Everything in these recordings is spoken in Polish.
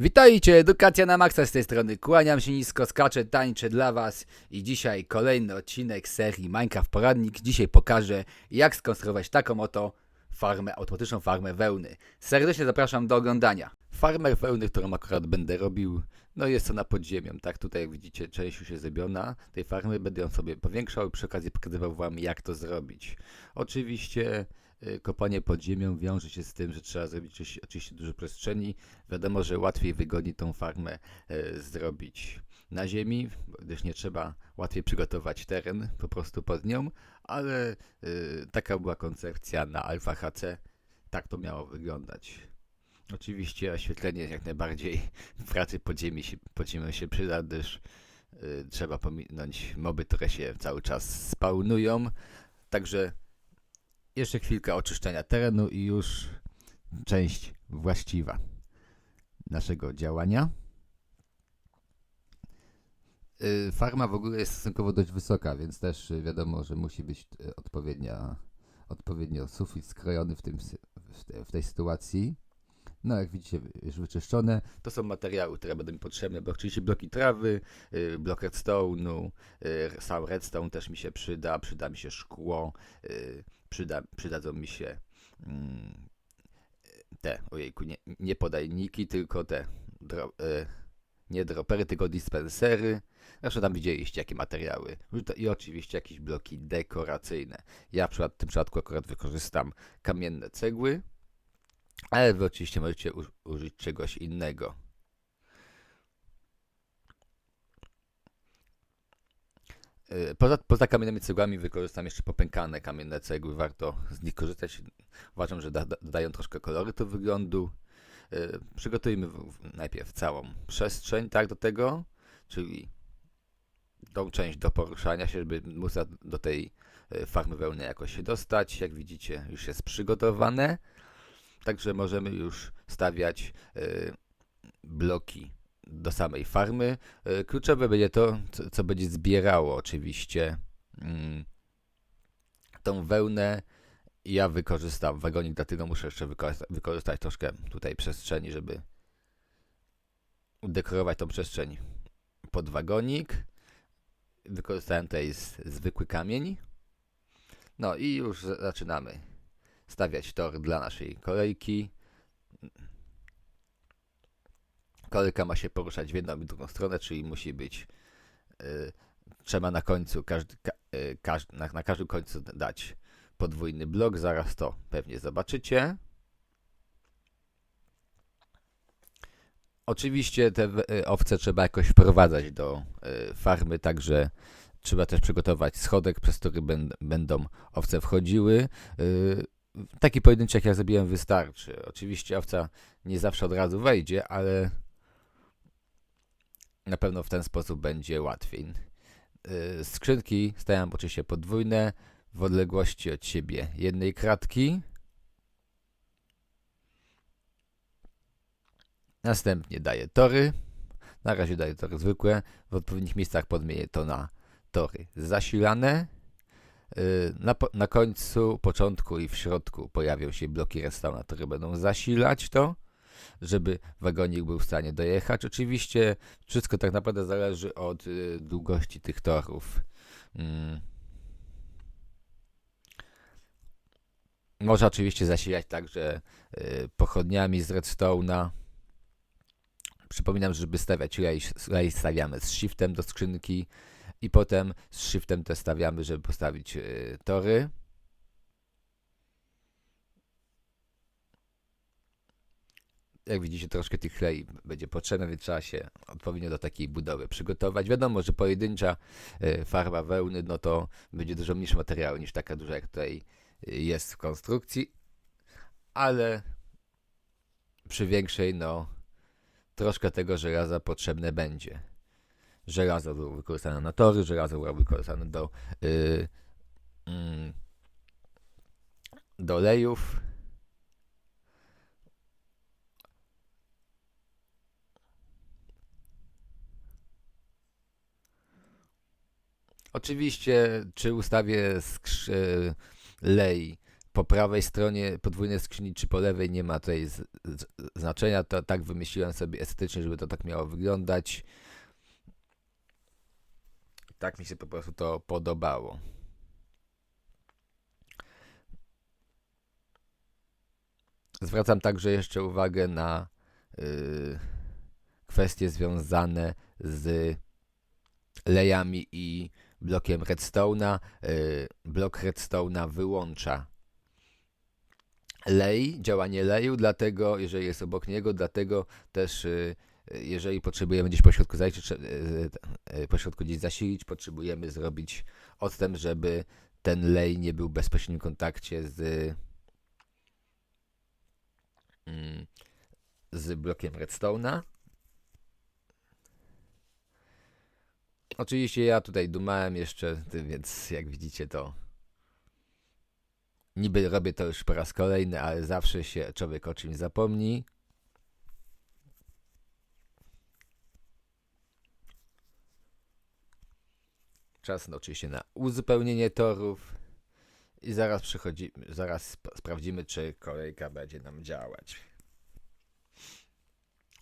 Witajcie, edukacja na maksa z tej strony. Kłaniam się nisko, skaczę, tańczę dla Was i dzisiaj kolejny odcinek serii Minecraft Poradnik. Dzisiaj pokażę, jak skonstruować taką oto farmę, automatyczną farmę wełny. Serdecznie zapraszam do oglądania. Farmę wełny, którą akurat będę robił, no jest ona pod ziemią, tak? Tutaj jak widzicie, część już jest zrobiona tej farmy, będę ją sobie powiększał i przy okazji pokazywał Wam, jak to zrobić. Oczywiście kopanie pod ziemią wiąże się z tym, że trzeba zrobić oczywiście- dużo przestrzeni. Wiadomo, że łatwiej, wygodniej tą farmę e, zrobić na ziemi, gdyż nie trzeba łatwiej przygotować teren po prostu pod nią, ale e, taka była koncepcja na Alpha HC. Tak to miało wyglądać. Oczywiście oświetlenie jak najbardziej w pracy pod, ziemi się, pod się przyda, gdyż e, trzeba pominąć moby, które się cały czas spawnują. Także jeszcze chwilkę oczyszczenia terenu i już część właściwa naszego działania. Y, Farma w ogóle jest stosunkowo dość wysoka, więc też y, wiadomo, że musi być y, odpowiednia, odpowiednio sufit skrojony w, tym, w tej sytuacji. No, jak widzicie, już wyczyszczone. To są materiały, które będą mi potrzebne, bo oczywiście bloki trawy, y, blok redstone'u, y, sam redstone też mi się przyda, przyda mi się szkło, y, przyda, przydadzą mi się mm, te, ojejku, nie, nie podajniki, tylko te, dro, nie dropery, tylko dispensery. Zresztą tam widzieliście jakie materiały. I oczywiście jakieś bloki dekoracyjne. Ja w tym przypadku akurat wykorzystam kamienne cegły, ale wy oczywiście możecie użyć czegoś innego. E, Poza, poza kamiennymi cegłami wykorzystam jeszcze popękane kamienne cegły. Warto z nich korzystać. Uważam, że da, da, dodają troszkę kolorytu wyglądu. E, Przygotujmy najpierw całą przestrzeń tak do tego, czyli tą część do poruszania się, żeby móc do tej e, farmy wełny jakoś się dostać. Jak widzicie, już jest przygotowane. Także możemy już stawiać e, bloki do samej farmy. E, Kluczowe będzie to, co, będzie zbierało oczywiście mm, tą wełnę. Ja wykorzystam wagonik, dlatego muszę jeszcze wykorzysta- wykorzystać troszkę tutaj przestrzeni, żeby udekorować tą przestrzeń pod wagonik. Wykorzystałem tutaj zwykły kamień. No i już za- zaczynamy stawiać tor dla naszej kolejki. Kolejka ma się poruszać w jedną i drugą stronę, czyli musi być y, trzeba na końcu każdy, ka, y, każdy, na, na każdym końcu dać podwójny blok, zaraz to pewnie zobaczycie. Oczywiście te y, owce trzeba jakoś wprowadzać do y, farmy, także trzeba też przygotować schodek, przez który będ, będą owce wchodziły. Taki pojedynczy, jak ja zrobiłem, wystarczy. Oczywiście owca nie zawsze od razu wejdzie, ale na pewno w ten sposób będzie łatwiej. Y, Skrzynki stają oczywiście podwójne w odległości od siebie jednej kratki. Następnie daję tory. Na razie daję tory zwykłe. W odpowiednich miejscach podmienię to na tory zasilane. Y, Na, na końcu, początku i w środku pojawią się bloki redstone'a, które będą zasilać to, żeby wagonik był w stanie dojechać. Oczywiście wszystko tak naprawdę zależy od y, długości tych torów. Mm. Można oczywiście zasilać także y, pochodniami z redstone'a. Przypominam, że żeby stawiać ray stawiamy z shiftem do skrzynki i potem z shiftem też stawiamy, żeby postawić y, tory. Jak widzicie, troszkę tych klei będzie potrzebne, więc trzeba się odpowiednio do takiej budowy przygotować. Wiadomo, że pojedyncza y, farba wełny, no to będzie dużo mniejszy materiał niż taka duża, jak tutaj y, jest w konstrukcji, ale przy większej, no troszkę tego żelaza potrzebne będzie. Żelazo było wykorzystane na tory, żelazo było wykorzystane do, y, mm, do lejów. Oczywiście, czy ustawię skrz- lej po prawej stronie podwójnej skrzyni, czy po lewej, nie ma tutaj znaczenia. To tak wymyśliłem sobie estetycznie, żeby to tak miało wyglądać. Tak mi się po prostu to podobało. Zwracam także jeszcze uwagę na y, kwestie związane z lejami i blokiem redstone'a. Y, blok redstone'a wyłącza lej, działanie leju, dlatego, jeżeli jest obok niego, dlatego też y, jeżeli potrzebujemy gdzieś pośrodku y, y, pośrodku gdzieś zasilić, potrzebujemy zrobić odstęp, żeby ten lej nie był w bezpośrednim kontakcie z mm, z blokiem redstone'a. Oczywiście ja tutaj dumałem jeszcze, więc jak widzicie to niby robię to już po raz kolejny, ale zawsze się człowiek o czymś zapomni. Czas no, oczywiście na uzupełnienie torów i zaraz przychodzi, zaraz sp- sprawdzimy, czy kolejka będzie nam działać.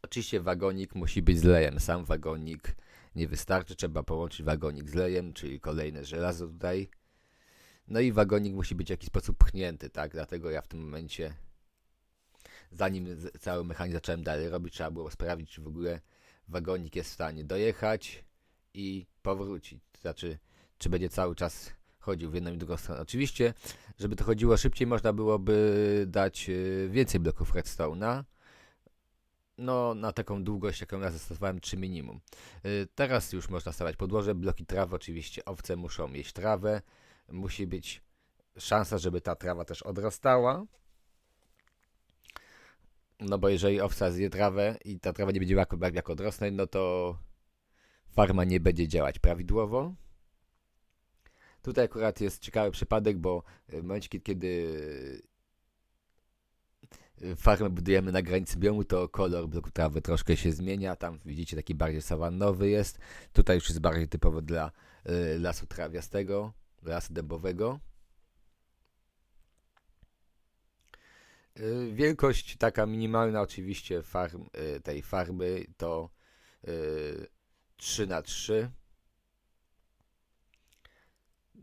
Oczywiście wagonik musi być z lejem. Sam wagonik nie wystarczy, trzeba połączyć wagonik z lejem, czyli kolejne żelazo tutaj. No i wagonik musi być w jakiś sposób pchnięty, tak? Dlatego ja w tym momencie, zanim cały mechanizm zacząłem dalej robić, trzeba było sprawdzić, czy w ogóle wagonik jest w stanie dojechać i powrócić. Znaczy, czy będzie cały czas chodził w jedną i drugą stronę. Oczywiście, żeby to chodziło szybciej, można byłoby dać y, więcej bloków redstone'a. No, na taką długość, jaką ja zastosowałem, 3 minimum. Y, Teraz już można stawiać podłoże, bloki trawy, oczywiście owce muszą jeść trawę. Musi być szansa, żeby ta trawa też odrastała. No bo jeżeli owca zje trawę i ta trawa nie będzie jak, jak odrosnąć, no to farma nie będzie działać prawidłowo. Tutaj akurat jest ciekawy przypadek, bo w momencie, kiedy- y, farmę budujemy na granicy biomu, to kolor bloku trawy troszkę się zmienia. Tam widzicie taki bardziej sawannowy jest. Tutaj już jest bardziej typowo dla y, lasu trawiastego, lasu dębowego. Y, Wielkość taka minimalna oczywiście farm, tej farmy to 3 na 3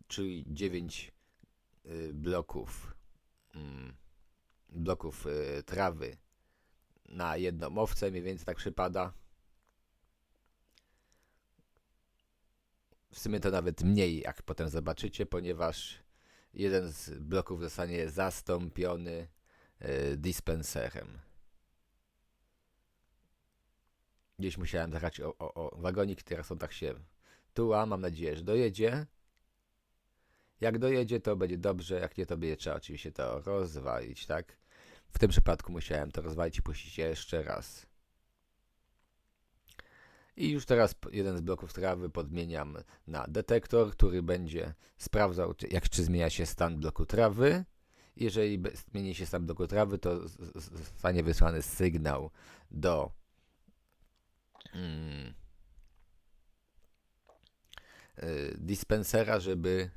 czyli 9 y, bloków mm, bloków y, trawy na jedną owcę, mniej więcej tak przypada. W sumie to nawet mniej, jak potem zobaczycie, ponieważ jeden z bloków zostanie zastąpiony y, dispenserem. Gdzieś musiałem zahaczyć o, o, o wagonik, teraz on tak się tuła, mam nadzieję, że dojedzie. Jak dojedzie, to będzie dobrze, jak nie, to będzie trzeba oczywiście to rozwalić, tak? W tym przypadku musiałem to rozwalić i puścić jeszcze raz. I już teraz jeden z bloków trawy podmieniam na detektor, który będzie sprawdzał, jak, czy zmienia się stan bloku trawy. Jeżeli zmieni się stan bloku trawy, to zostanie wysłany sygnał do mm, y, dispensera, żeby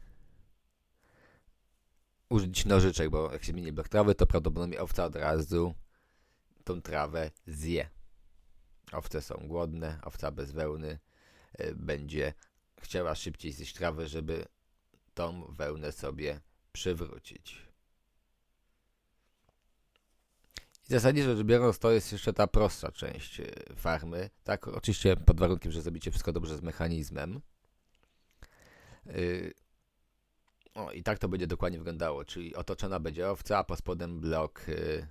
użyć nożyczek, bo jak się zmieni blok trawy, to prawdopodobnie owca od razu tą trawę zje. Owce są głodne, owca bez wełny y, będzie chciała szybciej zjeść trawę, żeby tą wełnę sobie przywrócić. I zasadniczo rzecz biorąc, to jest jeszcze ta prostsza część y, farmy. Tak, oczywiście pod warunkiem, że zrobicie wszystko dobrze z mechanizmem. Y, o, i tak to będzie dokładnie wyglądało, czyli otoczona będzie owca, a pod spodem blok y,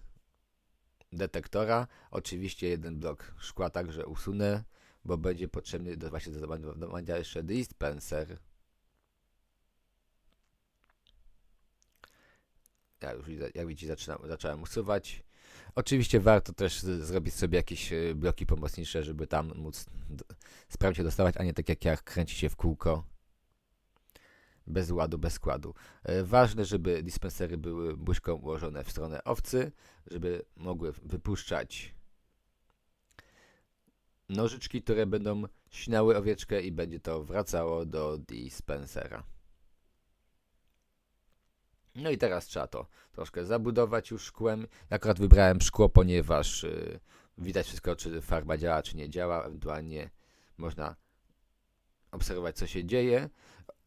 detektora. Oczywiście jeden blok szkła także usunę, bo będzie potrzebny do, właśnie do zamontowania jeszcze dispenser. Ja już jak widzicie zaczynam, zacząłem usuwać. Oczywiście warto też z- zrobić sobie jakieś y, bloki pomocnicze, żeby tam móc sprawnie dostawać, a nie tak jak ja kręci się w kółko bez ładu, bez składu. E, Ważne, żeby dispensery były buźką ułożone w stronę owcy, żeby mogły wypuszczać nożyczki, które będą śniały owieczkę i będzie to wracało do dispensera. No i teraz trzeba to troszkę zabudować już szkłem. Akurat wybrałem szkło, ponieważ y, widać wszystko, czy farba działa, czy nie działa. Ewentualnie można obserwować, co się dzieje.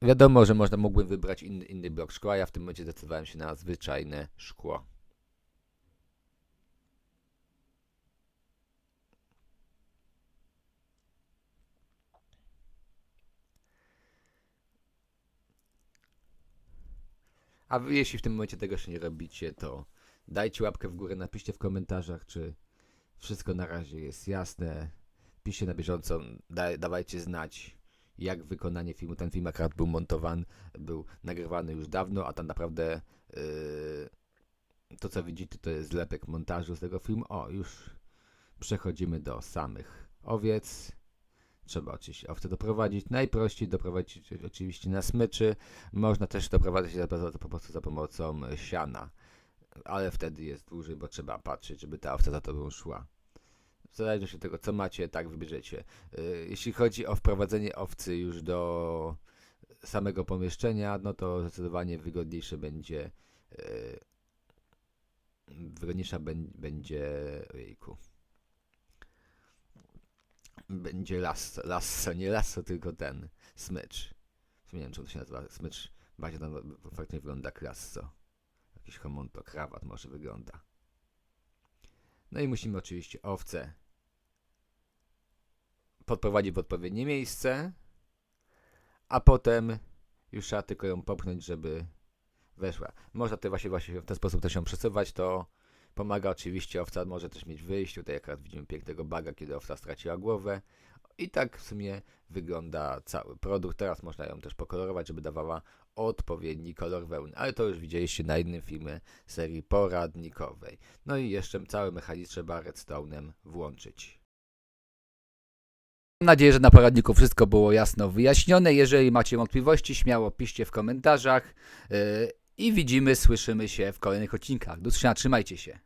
Wiadomo, że można mógłbym wybrać inny, inny blok szkła. Ja w tym momencie zdecydowałem się na zwyczajne szkło. A wy, jeśli w tym momencie tego jeszcze nie robicie, to dajcie łapkę w górę, napiszcie w komentarzach, czy wszystko na razie jest jasne. Piszcie na bieżąco, da, dawajcie znać, jak wykonanie filmu. Ten film akurat był montowany, był nagrywany już dawno, a tam naprawdę yy, to, co widzicie, to jest zlepek montażu z tego filmu. O, już przechodzimy do samych owiec. Trzeba oczywiście owce doprowadzić. Najprościej doprowadzić oczywiście na smyczy. Można też doprowadzić za, za, po prostu za pomocą siana, ale wtedy jest dłużej, bo trzeba patrzeć, żeby ta owca za tobą szła. W zależności od tego, co macie, tak wybierzecie. Y, Jeśli chodzi o wprowadzenie owcy już do samego pomieszczenia, no to zdecydowanie wygodniejsze będzie. y, Wygodniejsza bę- będzie. Ojejku. Będzie lasso, lasso, nie lasso, tylko ten smycz. Nie wiem, czemu to się nazywa smycz. Bardziej to faktycznie wygląda jak lasso. Jakiś homonto, krawat może wygląda. No i musimy oczywiście owcę podprowadzić w odpowiednie miejsce, a potem już trzeba tylko ją popchnąć, żeby weszła. Można to właśnie, właśnie w ten sposób też ją przesuwać, to pomaga oczywiście, owca może też mieć wyjście, tutaj akurat widzimy pięknego baga, kiedy owca straciła głowę i tak w sumie wygląda cały produkt. Teraz można ją też pokolorować, żeby dawała odpowiedni kolor wełny, ale to już widzieliście na innym filmie serii poradnikowej. No i jeszcze cały mechanizm trzeba redstone'em włączyć. Mam nadzieję, że na poradniku wszystko było jasno wyjaśnione. Jeżeli macie wątpliwości, śmiało piszcie w komentarzach. Yy, I widzimy, słyszymy się w kolejnych odcinkach. Do trzymajcie się.